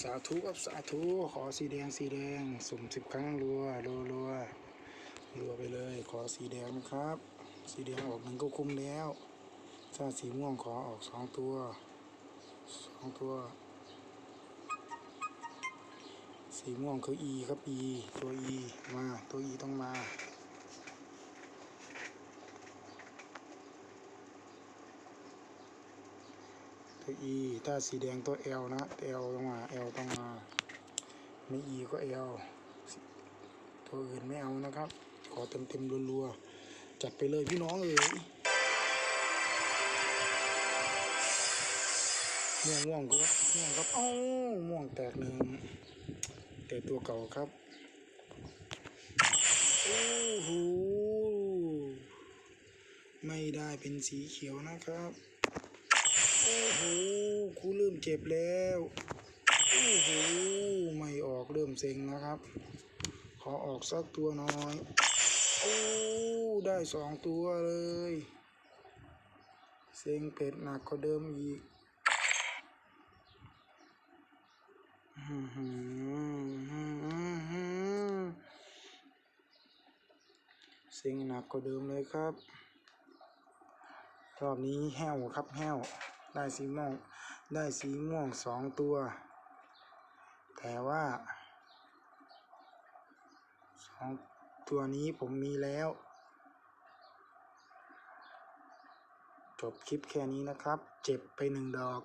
สาธุครับสาธุ ขอสีแดงสีแดงสุ่มสิบครั้งรัวรัวรัวรัวไปเลย ขอสีแดงนะครับ สีแดงออกหนึ่งก็คุ้มแล้ว ถ้าสีม่วงขอออกสองตัวสองตัว สีม่วงคือ E ครับ E ตัว E มาตัว E ต้องมา ตัว E ถ้าสีแดงตัว L นะ L ต้องมา L ต้องมา ไม่ E ก็ L ตัวอื่นไม่เอานะครับ ขอเต็มเต็มๆรัวๆ จัดไปเลยพี่น้องเอ๋ยม่วงม่วงครับม่วงครับอ้าม่วงแตกหนึ่งแต่ตัวเก่าครับ โอ้โห ไม่ได้เป็นสีเขียวนะครับ โอ้โหคูเริ่มเจ็บแล้ว โอ้โห ไม่ออกเริ่มเซ็งนะครับ ขอออกสักตัวน้อย โอ้ ได้สองตัวเลย เซ็งเป็ดหนักกว่าเดิมอีกเซ็งหนักกว่าเดิมเลยครับ รอบนี้แห้วครับแห้ว ได้สีม่วง ได้สีม่วงสองตัว แต่ว่าสองตัวนี้ผมมีแล้ว จบคลิปแค่นี้นะครับ เจ็บไปหนึ่งดอก